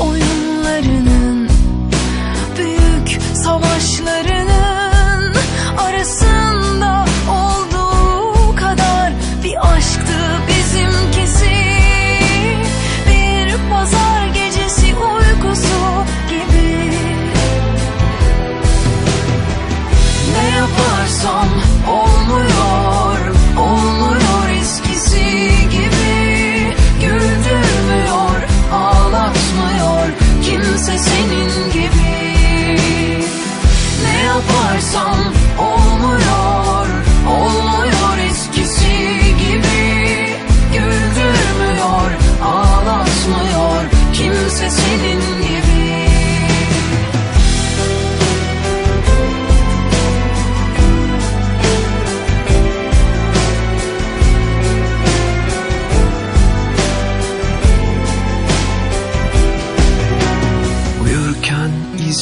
oyunlarının büyük savaşları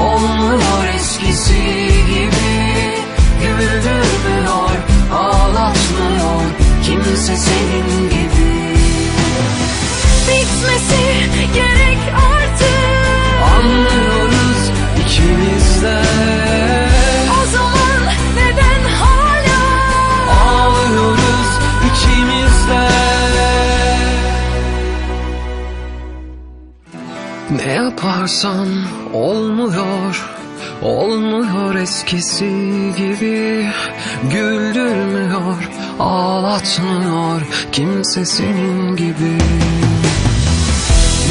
Olmuyor eskisi gibi Güldürmüyor, ağlatmıyor. Kimse senin Ne yaparsan olmuyor Olmuyor eskisi gibi. Güldürmüyor, ağlatmıyor Kimse senin gibi.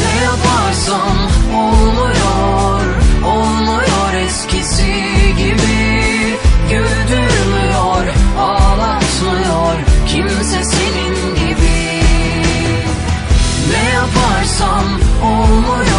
Ne yaparsan olmuyor Olmuyor eskisi gibi. Güldürmüyor, ağlatmıyor Kimse senin gibi. Ne yaparsan olmuyor.